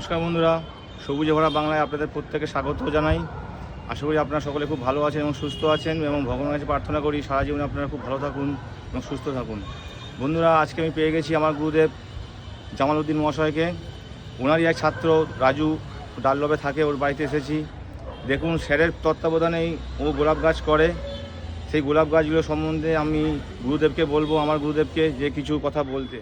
নমস্কার বন্ধুরা, সবুজে ভরা বাংলায় আপনাদের প্রত্যেকে স্বাগত জানাই। আশা করি আপনারা সকলে খুব ভালো আছেন এবং সুস্থ আছেন এবং ভগবানের কাছে প্রার্থনা করি সারা জীবনে আপনারা খুব ভালো থাকুন এবং সুস্থ থাকুন। বন্ধুরা, আজকে আমি পেয়ে গেছি আমার গুরুদেব জামালউদ্দিন মহাশয়কে। ওনারই এক ছাত্র, রাজু ডাল্লবে থাকে, ওর বাড়িতে এসেছি। দেখুন, স্যারের তত্ত্বাবধানেই ও গোলাপ গাছ করে। সেই গোলাপ গাছগুলো সম্বন্ধে আমি গুরুদেবকে বলব, আমার গুরুদেবকে যে কিছু কথা বলতে।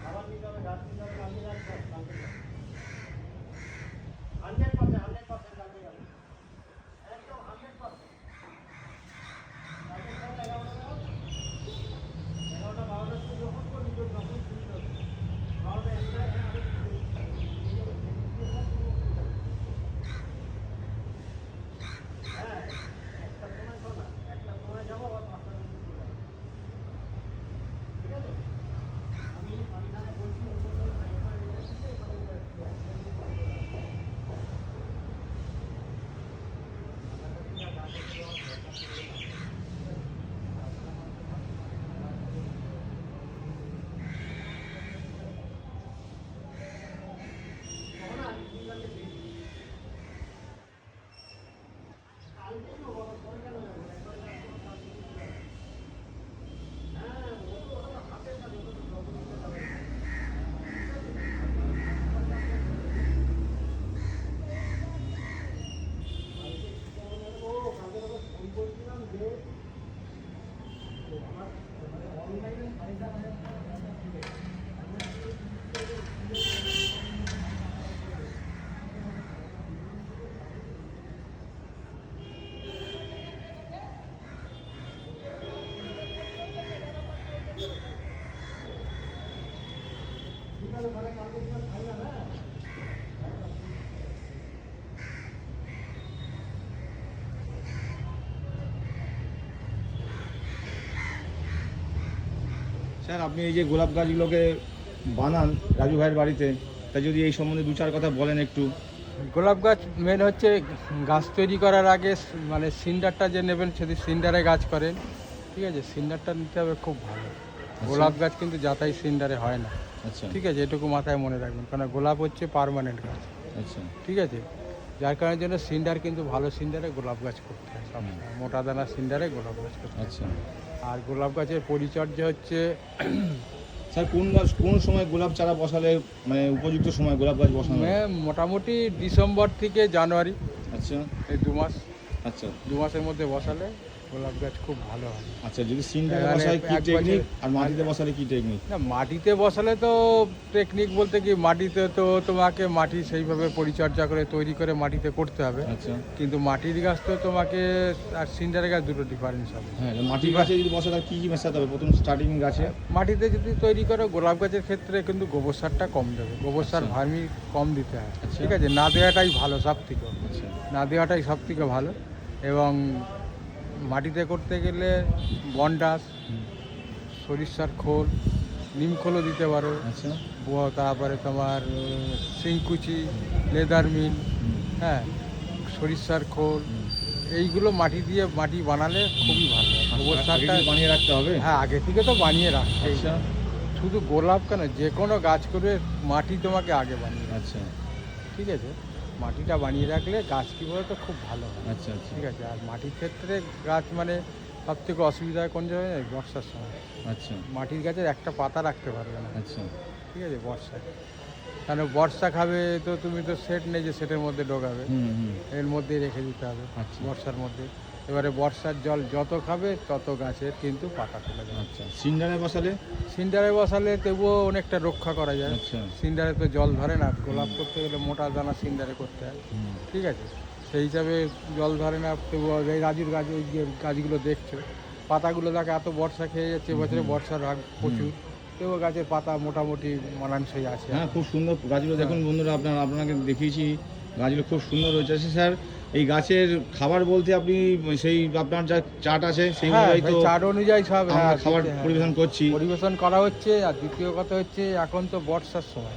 খাবার নিতে হবে গাছ নিতে হবে কালকে যাচ্ছে কালকে যাবে হান্ড্রেড পার্সেন্ট হান্ড্রেড স্যার আপনি এই যে গোলাপ গাছগুলোকে বানান রাজু ভাইয়ের বাড়িতে তা যদি এই সম্বন্ধে দু চার কথা বলেন একটু। গোলাপ গাছ মেন হচ্ছে গাছ তৈরি করার আগে মানে সিন্ডারটা যে নেবেন যদি সিন্ডারে গাছ করেন। ঠিক আছে সিন্ডারটা নিতে হবে খুব ভালো। গোলাপ গাছ কিন্তু যাতাই সিন্ডারে হয় না। আচ্ছা। ঠিক আছে এটুকু মাথায় মনে রাখবেন কারণ গোলাপ হচ্ছে পারমানেন্ট গাছ। আচ্ছা। ঠিক আছে যার কারণের জন্য সিন্ডার কিন্তু ভালো সিন্ডারে গোলাপ গাছ করতে হয় সবসময়। মোটা দানা সিন্ডারে গোলাপ গাছ করতে আচ্ছা। আর গোলাপ গাছের পরিচর্যা হচ্ছে স্যার কোন গাছ কোন সময় গোলাপ চারা বসালে মানে উপযুক্ত সময় গোলাপ গাছ বসানো হয়? মোটামুটি ডিসেম্বর থেকে জানুয়ারি আচ্ছা। এই দু মাস। আচ্ছা। দু মাসের মধ্যে বসালে গোলাপ গাছ খুব ভালো হয়। আচ্ছা যদি সিনটারে মানে বসায় কি টেকনিক আর মাটিতে বসালে কি টেকনিক না মাটিতে বসালে তো টেকনিক বলতে কি মাটিতে তো তোমাকে মাটি সেইভাবে পরিচর্যা করে তৈরি করে মাটিতে করতে হবে। আচ্ছা। কিন্তু মাটির গাছ তো তোমাকে আর সিন্ডারের গাছ দুটো ডিফারেন্স হবে। হ্যাঁ মাটির গাছে যদি বসে তাহলে কি কি মেশাতে হবে? প্রথম স্টার্টিং গাছে? মাটিতে যদি তৈরি করো গোলাপ গাছের ক্ষেত্রে কিন্তু গোবর সারটা কম দেবে। গোবর সার আচ্ছা। ভার্মি কম দিতে হয়। আচ্ছা। ঠিক আছে? না দেওয়াটাই ভালো সব থেকে আচ্ছা। না দেওয়াটাই সব থেকে ভালো। এবং মাটিতে করতে গেলে বন্ডাস সরিষার খোল নিম খোলও দিতে পারো। আচ্ছা। তারপরে তোমার শিংকুচি লেদার মিল হ্যাঁ সরিষার খোল এইগুলো মাটি দিয়ে মাটি বানালে খুবই ভালো। গোবর সারটা বানিয়ে রাখতে হবে? হ্যাঁ আগে থেকে তো বানিয়ে রাখছে আচ্ছা। শুধু গোলাপ কেন যে কোনো গাছ করে মাটি তোমাকে আগে বানিয়ে রাখতে আচ্ছা। ঠিক আছে? মাটিটা বানিয়ে রাখলে গাছ কী বলতো খুব ভালো হয়। আচ্ছা আচ্ছা। ঠিক আছে আর মাটির ক্ষেত্রে গাছ মানে সব থেকে অসুবিধা হয় কোন জায়গায় হয় বর্ষার সময়। আচ্ছা। মাটির গাছের একটা পাতা রাখতে পারবে না। আচ্ছা। ঠিক আছে বর্ষায়। কেন বর্ষা খাবে তো তুমি তো সেট নেই যে সেটের মধ্যে ঢোকাবে হুম হুম। এর মধ্যেই রেখে দিতে হবে আচ্ছা। বর্ষার মধ্যে। এবারে বর্ষার জল যত খাবে তত গাছের কিন্তু পাতা তুলে যাবে আচ্ছা সিন্ডারে বসালে? সিন্ডারে বসালে তবুও অনেকটা রক্ষা করা যায়। আচ্ছা। সিন্ডারে তো জল ধরে না গোলাপ করতে গেলে মোটা দানা সিন্ডারে করতে হয়। ঠিক আছে? সেই হিসাবে জল ধরে না তবুও এই রাজুর গাছ ওই যে গাছগুলো দেখছ পাতাগুলো দেখে এত বর্ষা খেয়ে যাচ্ছে বছরে বর্ষার ভাগ প্রচুর। তবুও গাছের পাতা মোটামুটি মানানসই আছে। হ্যাঁ খুব সুন্দর গাছগুলো দেখুন বন্ধুরা আপনার আপনাকে দেখিয়েছি। গাছগুলো খুব সুন্দর রয়েছে আচ্ছা, স্যার এই গাছের খাবার বলতে আপনি সেই আপনার যা চাট আছে সেই হ্যাঁ অনুযায়ী তো চার অনুযায়ী সব হ্যাঁ, খাবার হ্যাঁ। পরিবেশন করছি। পরিবেশন করা হচ্ছে আর দ্বিতীয় কথা হচ্ছে এখন তো বর্ষার সময়।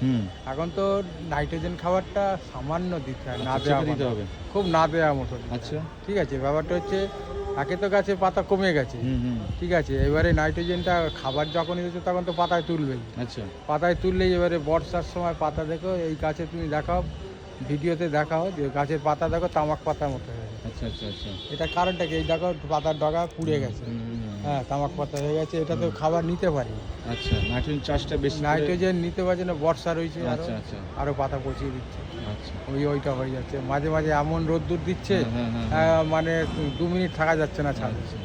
এখন তো নাইট্রোজেন খাবারটা সামান্য দিতে হয় না আচ্ছা, দেওয়া দিতে হবে। খুব না দেওয়া মতো আচ্ছা। ঠিক আছে ব্যাপারটা হচ্ছে আগে তো গাছে পাতা কমে গেছে। ঠিক আছে এবারে নাইট্রোজেনটা খাবার যখনই দিচ্ছে তখন তো পাতায় তুলবেই। আচ্ছা। পাতায় তুললেই এবারে বর্ষার সময় পাতা দেখো এই গাছে তুমি দেখাও ভিডিওতে দেখা দেখাও যে গাছের পাতা দেখো তামাক পাতার মতো হয়ে গেছে। আচ্ছা আচ্ছা আচ্ছা। এটা কারণটা কি এই দেখো পাতার ডগা পুড়ে গেছে। হ্যাঁ তামাক পাতা হয়ে গেছে এটা তো খাবার নিতে পারি। আচ্ছা নাইট্রোজেন চাষটা বেশি নাইট্রোজেন নিতে পারছে না বর্ষা রয়েছে আরও। আচ্ছা আচ্ছা। আরও পাতা পচিয়ে দিচ্ছে। আচ্ছা। ওই ওইটা হয়ে যাচ্ছে। মাঝে মাঝে এমন রোদ্দুর দিচ্ছে হ্যাঁ, হ্যাঁ, হ্যাঁ। মানে দু মিনিট থাকা যাচ্ছে না ছাদে। আচ্ছা।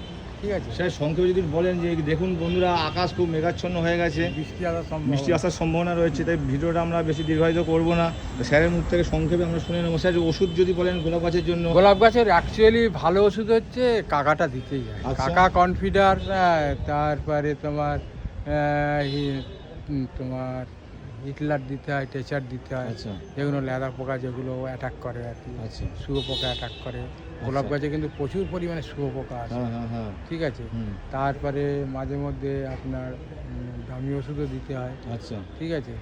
ঠিক আছে। স্যার সংক্ষেপে যদি বলেন যে দেখুন বন্ধুরা আকাশ খুব মেঘাচ্ছন্ন হয়ে গেছে। বৃষ্টি আসার বৃষ্টি আসার সম্ভাবনা রয়েছে তাই ভিডিওটা আমরা বেশি দীর্ঘায়িত করব না। স্যারের মুখ থেকে সংক্ষেপে আমরা শুনে নেব। স্যার ওষুধ যদি বলেন গোলাপ গাছের জন্য। গোলাপ গাছের অ্যাকচুয়ালি ভালো ওষুধ হচ্ছে কাকাটা দিতেই হয়। আচ্ছা। কাকা কনফিডার তারপরে তোমার তোমার হিটলার দিতে হয় টেচার দিতে হয়। আচ্ছা। যেগুলো লেদা পোকা যেগুলো অ্যাটাক করে আর কি। আচ্ছা। শুয়ো পোকা অ্যাটাক করে। গোলাপ গাছে কিন্তু প্রচুর পরিমাণে শুয়ো পোকা আছে হ্যাঁ হ্যাঁ হ্যাঁ। ঠিক আছে? তারপরে মাঝে মধ্যে আপনার দামি ওষুধও দিতে হয়। আচ্ছা। ঠিক আছে?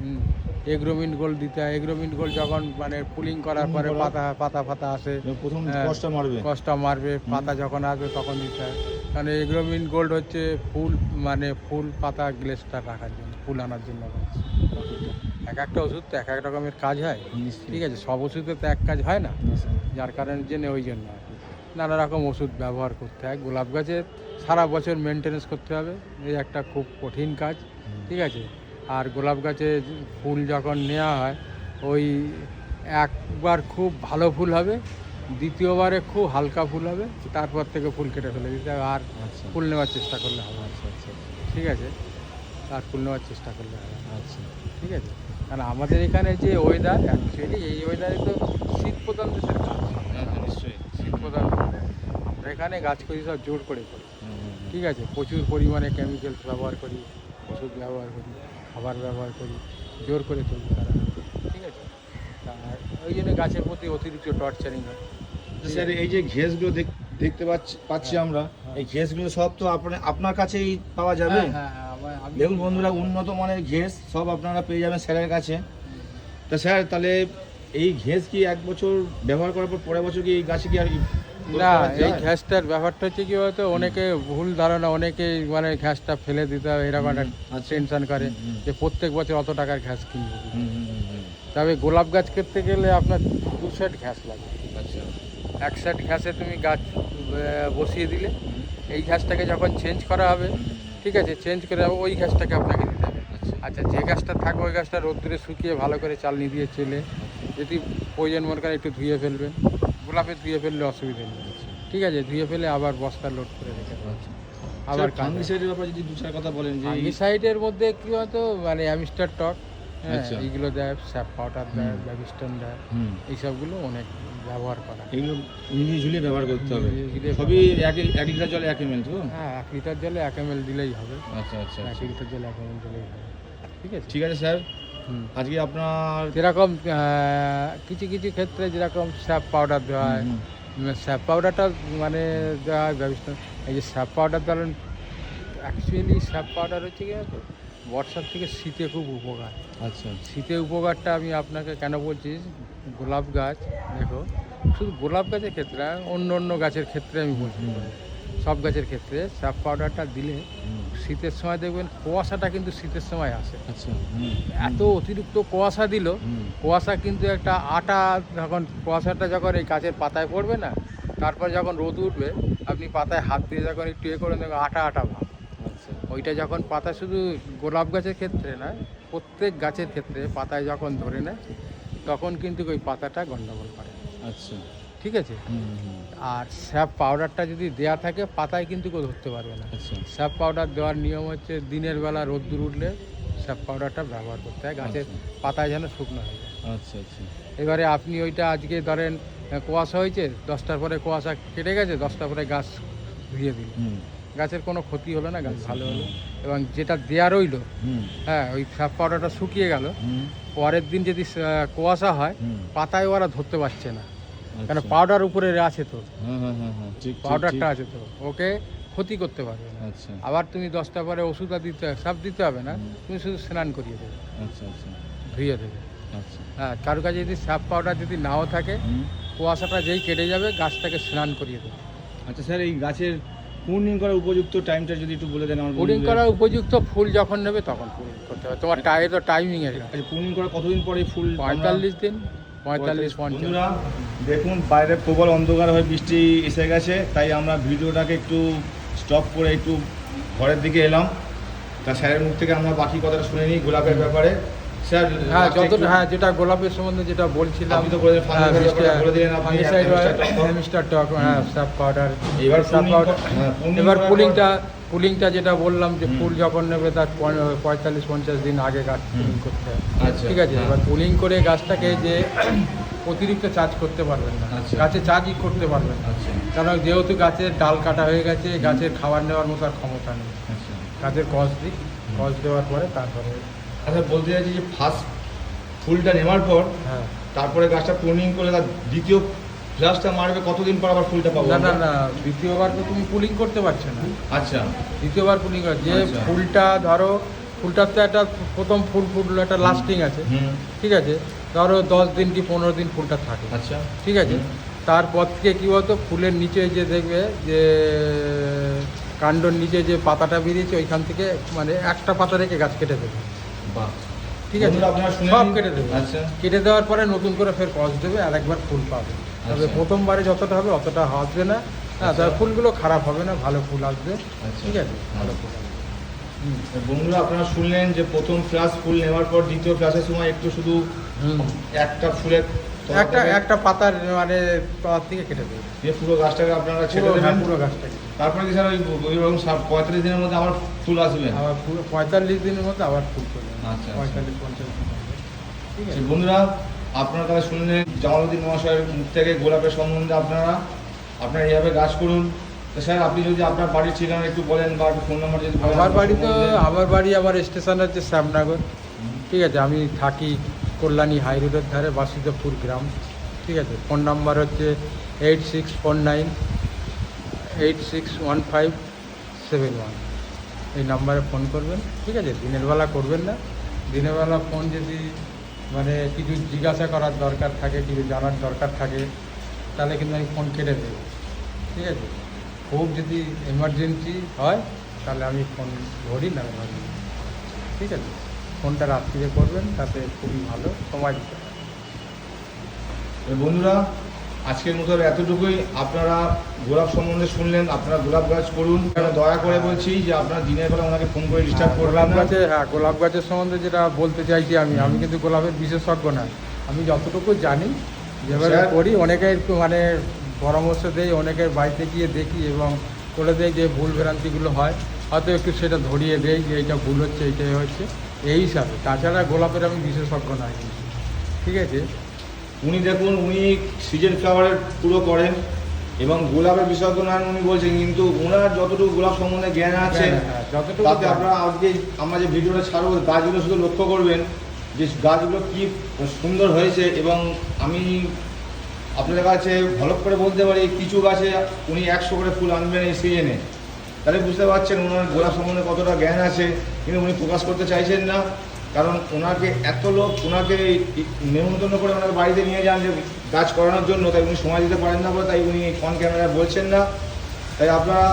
হুম। এগ্রোমিন গোল্ড দিতে হয়। এগ্রোমিন গোল্ড যখন মানে পুলিং করার পরে পাতা পাতা ফাতা আসে প্রথম। কষ্ট মারবে। কষ্ট মারবে পাতা যখন আসবে তখন দিতে হয়। কারণ এগ্রোমিন গোল্ড হচ্ছে ফুল মানে ফুল পাতা গ্লেসটা রাখার জন্য ফুল আনার জন্য। এক একটা ওষুধ তো এক এক রকমের কাজ হয়। ঠিক আছে সব ওষুধে তো এক কাজ হয় না। যার কারণে জন্য ওই জন্য আর কি। নানা রকম ওষুধ ব্যবহার করতে হয়। গোলাপ গাছের সারা বছর মেনটেনেন্স করতে হবে। এই একটা খুব কঠিন কাজ। ঠিক আছে? আর গোলাপ গাছে ফুল যখন নেওয়া হয় ওই একবার খুব ভালো ফুল হবে দ্বিতীয়বারে খুব হালকা ফুল হবে তারপর থেকে ফুল কেটে ফেলে দিতে হবে। আর আচ্ছা। ফুল নেওয়ার চেষ্টা করলে হবে আচ্ছা আচ্ছা। ঠিক আছে? আর ফুল নেওয়ার চেষ্টা করলে হবে আচ্ছা। ঠিক আছে? কারণ আমাদের এখানে যে ওয়েদার অ্যাকচুয়ালি এই ওয়েদারে তো শীত প্রধান দেশের গাছ হ্যাঁ হ্যাঁ নিশ্চয়ই। শীত প্রধান আমরা এখানে গাছ করি সব জোর করে করি। ঠিক আছে প্রচুর পরিমাণে কেমিক্যালস ব্যবহার করি ওষুধ ব্যবহার করি খাবার ব্যবহার করি জোর করে তৈরি। করা ঠিক আছে? আর ওই জন্য গাছের প্রতি অতিরিক্ত টর্চারিং হয়। স্যার এই যে ঘেসগুলো দেখ- দেখতে পাচ্ছি পাচ্ছি আমরা এই ঘেসগুলো সব তো আপনার আপনার কাছেই পাওয়া যাবে? হ্যাঁ হ্যাঁ হ্যাঁ। দেখুন বন্ধুরা উন্নত মানের ঘেস সব আপনারা পেয়ে যাবেন স্যারের কাছে তা স্যার তাহলে এই ঘেস কি এক বছর ব্যবহার করার পর পরের বছর কি এই গাছে কি আর কি না এই? ঘ্যাসটার ব্যাপারটা হচ্ছে কি বলতো অনেকে ভুল ধারণা অনেকে মানে ঘ্যাসটা ফেলে দিতে হবে এরকম একটা আচ্ছা। টেনশন করে হুম, হুম। যে প্রত্যেক বছর অত টাকার ঘ্যাস কিনবো। তবে গোলাপ গাছ করতে গেলে আপনার দু সেট ঘ্যাস লাগে আচ্ছা এক সেট ঘ্যাসে তুমি গাছ বসিয়ে দিলে এই ঘ্যাসটাকে যখন চেঞ্জ করা হবে ঠিক আছে চেঞ্জ করে যাব ওই গাছটাকে আপনাকে দিতে হবে আচ্ছা যে গাছটা থাকবে ওই গাছটা রোদ্দুরে শুকিয়ে ভালো করে চালনি দিয়ে চেলে যদি প্রয়োজন মনে করেন একটু ধুয়ে ফেলবেন গোলাপে ধুয়ে ফেললে অসুবিধা নেই ঠিক আছে ধুয়ে ফেলে আবার বস্তা লোড করে রেখে দেবেন আচ্ছা আবার ফাঙ্গিসাইডের ব্যাপারে যদি দু চার কথা বলেন যে এই- ফাঙ্গিসাইডের মধ্যে কি হতো মানে অ্যামিস্টার টক আচ্ছা। এইগুলো দেয় স্যাপ পাউডার দেয়। ব্যাবিস্টন দেয় এইসবগুলো অনেক ব্যবহার করা। এগুলো মিলিয়ে ঝুলিয়ে ব্যবহার করতে হবে। সবই এক এক লিটার জলে এক এমএল তো? হ্যাঁ এক লিটার জলে এক এম দিলেই হবে। আচ্ছা আচ্ছা এক আচ্ছা। লিটার জলে এক এম দিলেই হবে। ঠিক আছে? ঠিক আছে স্যার। আজকে আপনার যেরকম কিছু কিছু ক্ষেত্রে যেরকম স্যাপ পাউডার দেওয়া হয় স্যাপ পাউডারটা মানে দেওয়া হয় ব্যবস্থা। এই যে স্যাপ পাউডার ধরেন অ্যাকচুয়ালি স্যাপ পাউডার হচ্ছে কি বর্ষার থেকে শীতে খুব উপকার। আচ্ছা শীতের উপকারটা আমি আপনাকে কেন বলছি? গোলাপ গাছ দেখো। শুধু গোলাপ গাছের ক্ষেত্রে অন্য অন্য গাছের ক্ষেত্রে আমি বলছি। সব গাছের ক্ষেত্রে স্যাপ পাউডারটা দিলে শীতের সময় দেখবেন কুয়াশাটা কিন্তু শীতের সময় আসে। আচ্ছা এত অতিরিক্ত কুয়াশা দিল কুয়াশা কিন্তু একটা আটা যখন কুয়াশাটা যখন এই গাছের পাতায় পড়বে না তারপর যখন রোদ উঠবে আপনি পাতায় হাত দিয়ে যখন একটু এ করে দেখবেন আটা আটা ভাব। আচ্ছা। ওইটা যখন পাতা শুধু গোলাপ গাছের ক্ষেত্রে না প্রত্যেক গাছের ক্ষেত্রে পাতায় যখন ধরে নেয় তখন কিন্তু ওই পাতাটা গন্ডগোল করে। আচ্ছা। ঠিক আছে? আর স্যাপ পাউডারটা যদি দেয়া থাকে পাতায় কিন্তু কেউ ধরতে পারবে না। আচ্ছা। স্যাপ পাউডার দেওয়ার নিয়ম হচ্ছে দিনের বেলা রোদ্দুর উঠলে স্যাপ পাউডারটা ব্যবহার করতে হয়। গাছের আচ্ছা। পাতায় যেন শুকনো হয়ে যায়। আচ্ছা আচ্ছা। এবারে আপনি ওইটা আজকে ধরেন কুয়াশা হয়েছে দশটার পরে কুয়াশা কেটে গেছে দশটার পরে গাছ ধুয়ে হুম, গাছের কোনো ক্ষতি হলো না গাছ ভালো হলো। এবং যেটা দেয়া রইল হ্যাঁ ওই স্যাপ পাউডারটা শুকিয়ে গেল। পরের দিন যদি কুয়াশা হয় পাতায় ওরা ধরতে পারছে না। কেন আচ্ছা। পাউডার উপরে আছে তো। হ্যাঁ হ্যাঁ হ্যাঁ পাউডারটা আছে তো। ওকে ক্ষতি করতে পারবে না। আচ্ছা। আবার তুমি দশটা পরে ওষুধ দিতে সব দিতে হবে না তুমি শুধু স্নান করিয়ে দেবে। আচ্ছা ধুয়ে দেবে। আচ্ছা। হ্যাঁ কারও কাছে যদি স্যাপ পাউডার যদি নাও থাকে কুয়াশাটা যেই কেটে যাবে গাছটাকে স্নান করিয়ে দেবে। আচ্ছা স্যার এই গাছের পুর্নিং করার উপযুক্ত টাইমটা যদি একটু বলে দেন আমার বন্ধুদের। করার উপযুক্ত ফুল যখন নেবে তখন করতে হবে। তোমার টাই তো টাইমিং এর। আচ্ছা পুর্নিং করার কতদিন পরে ফুল পঁয়তাল্লিশ দিন পঁয়তাল্লিশ বন্ধুরা দেখুন বাইরে প্রবল অন্ধকার হয়ে বৃষ্টি এসে গেছে তাই আমরা ভিডিওটাকে একটু স্টপ করে একটু ঘরের দিকে এলাম। তা স্যারের মুখ থেকে আমরা বাকি কথাটা শুনে নিই গোলাপের ব্যাপারে। হ্যাঁ যত হ্যাঁ যেটা গোলাপের সম্বন্ধে যেটা বলছিলাম. Top। মিস্টার টক। হ্যাঁ স্যাপ পাউডার এবার পাউডার হ্যাঁ, এবার পুলিংটা পুলিংটা যেটা বললাম যে ফুল যখন নেবে তার পঁয়তাল্লিশ পঞ্চাশ দিন আগে গাছ পুলিং করতে হয়। আচ্ছা, ঠিক আছে হ্যাঁ। এবার পুলিং করে গাছটাকে যে অতিরিক্ত চার্জ করতে পারবেন না। আচ্ছা। গাছে চার্জই করতে পারবেন না। আচ্ছা। কারণ যেহেতু গাছের ডাল কাটা হয়ে গেছে গাছের খাবার নেওয়ার মতো আর ক্ষমতা নেই। গাছের কস দিক কস দেওয়ার পরে তারপরে আচ্ছা বলতে চাইছি যে ফার্স্ট ফুলটা নেওয়ার পর হ্যাঁ। তারপরে গাছটা প্রুনিং করে তার দ্বিতীয় ফ্লাসটা মারবে কতদিন পর আবার ফুলটা পাবো না না না দ্বিতীয়বার তো তুমি পুলিং করতে পারছ না। আচ্ছা। দ্বিতীয়বার পুলিং কর। যে আচ্ছা। ফুলটা ধরো ফুলটার তো একটা প্রথম ফুল ফুটলো একটা লাস্টিং আছে। হুম। ঠিক আছে? ধরো দশ দিন কি পনেরো দিন ফুলটা থাকে। আচ্ছা। ঠিক আছে? হুম। তারপর থেকে কী বলতো ফুলের নিচে যে দেখবে যে কাণ্ডর নিচে যে পাতাটা বেরিয়েছে ওইখান থেকে মানে একটা পাতা রেখে গাছ কেটে দেবে। ঠিক আছে? আপনারা সব কেটে দেবে। আচ্ছা। কেটে দেওয়ার পরে নতুন করে ফের কস দেবে আর একবার ফুল পাবে। তবে আচ্ছা। প্রথমবারে যতটা হবে অতটা আসবে না। হ্যাঁ আচ্ছা। তবে ফুলগুলো খারাপ হবে না ভালো ফুল আসবে। আচ্ছা। ঠিক আছে? ভালো ফুল বন্ধুরা আপনারা শুনলেন যে প্রথম ফ্লাস ফুল নেওয়ার পর দ্বিতীয় ফ্লাসের সময় একটু শুধু একটা ফুলের একটা একটা পাতার মানে তলার থেকে কেটে দেবে। দিয়ে পুরো গাছটাকে আপনারা ছেড়ে দেবেন। পুরো গাছটাকে। তারপরে কি স্যার ওই ওই রকম পঁয়তাল্লিশ দিনের মধ্যে আবার ফুল আসবে? আবার পুরো পঁয়তাল্লিশ দিনের মধ্যে আবার ফুল করবে আচ্ছা, আচ্ছা। পঁয়তাল্লিশ পঞ্চাশ দিন ঠিক আছে? আচ্ছা, বন্ধুরা আপনারা তাহলে শুনলেন জামালউদ্দিন মহাশয়ের মুখ থেকে গোলাপের সম্বন্ধে আপনারা। আপনারা এইভাবে গাছ করুন। তো স্যার আপনি যদি আপনার বাড়ির ঠিকানা একটু বলেন বা ফোন নাম্বার যদি আমার বাড়ি তো আমার বাড়ি আমার স্টেশন হচ্ছে শ্যামনগর। ঠিক আছে আমি থাকি কল্যাণী হাই রোডের ধারে বাসুদেবপুর গ্রাম। ঠিক আছে ফোন নাম্বার হচ্ছে eight six four nine eight six one five seven one এই নাম্বারে ফোন করবেন, ঠিক আছে? দিনের বেলা করবেন না। দিনের বেলা ফোন যদি মানে কিছু জিজ্ঞাসা করার দরকার থাকে, কিছু জানার দরকার থাকে, তাহলে কিন্তু আমি ফোন কেটে দেবো, ঠিক আছে? খুব যদি এমার্জেন্সি হয়, তাহলে আমি ফোন ধরি, না ধরি। ঠিক আছে? ফোনটা রাত্রিরে করবেন, তাতে খুবই ভালো সময় দিতে বন্ধুরা আজকের মতো এতটুকুই। আপনারা গোলাপ সম্বন্ধে শুনলেন আপনারা গোলাপ গাছ করুন। আমি দয়া করে বলছি যে আপনারা দিনের বেলা ওনাকে ফোন করে ডিস্টার্ব না। গাছে হ্যাঁ গোলাপ গাছের সম্বন্ধে যেটা বলতে চাইছি আমি আমি কিন্তু গোলাপের বিশেষজ্ঞ না। আমি যতটুকু জানি যেভাবে করি অনেকের একটু মানে পরামর্শ দেই অনেকের বাড়িতে গিয়ে দেখি এবং করে দেয় যে ভুল ভ্রান্তিগুলো হয়। হয়তো একটু সেটা ধরিয়ে দেয় যে এটা ভুল হচ্ছে এইটাই হচ্ছে। এই হিসাবে। তাছাড়া গোলাপের আমি বিশেষজ্ঞ নাই। ঠিক আছে? উনি দেখুন উনি সিজন ফ্লাওয়ারের পুরো করেন এবং গোলাপের বিশেষজ্ঞ নন উনি বলছেন কিন্তু ওনার যতটুকু গোলাপ সম্বন্ধে জ্ঞান আছে হ্যাঁ, যতটুকু আপনারা আজকে আমরা যে ভিডিওটা ছাড়বো গাছগুলো শুধু লক্ষ্য করবেন যে গাছগুলো কি সুন্দর হয়েছে এবং আমি আপনাদের কাছে ভালো করে বলতে পারি কিছু গাছে উনি একশো করে ফুল আনবেন এই সিজনে। তাহলে বুঝতে পারছেন ওনার গোলাপ সম্বন্ধে কতটা জ্ঞান আছে কিন্তু উনি প্রকাশ করতে চাইছেন না। কারণ ওনাকে এত লোক, ওনাকে নেমন্তন্ন করে ওনাকে বাড়িতে নিয়ে যান যে গাছ করানোর জন্য, তাই উনি সময় দিতে পারেন না বলে তাই উনি অন ক্যামেরায় বলছেন না। তাই আপনারা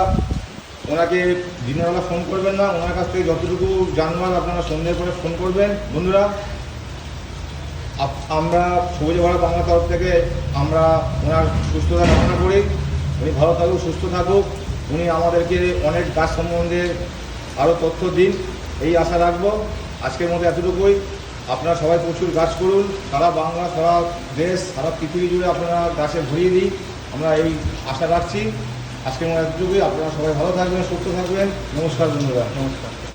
ওনাকে দিনের বেলা ফোন করবেন না, ওনার কাছ থেকে যতটুকু জানবার আপনারা সন্ধ্যের পরে ফোন করবেন। বন্ধুরা আমরা সবুজ ভারত বাংলার তরফ থেকে আমরা ওনার সুস্থতা কামনা করি। উনি ভালো থাকুক, সুস্থ থাকুক। উনি আমাদেরকে অনেক গাছ সম্বন্ধে আরও তথ্য দিন, এই আশা রাখব। আজকের মতো এতটুকুই। আপনারা সবাই প্রচুর গাছ করুন, সারা বাংলা, সারা দেশ, সারা পৃথিবী জুড়ে আপনারা গাছে ভরিয়ে দিই আমরা এই আশা রাখছি। আজকের মতো এতটুকুই। আপনারা সবাই ভালো থাকবেন, সুস্থ থাকবেন। নমস্কার বন্ধুরা। নমস্কার।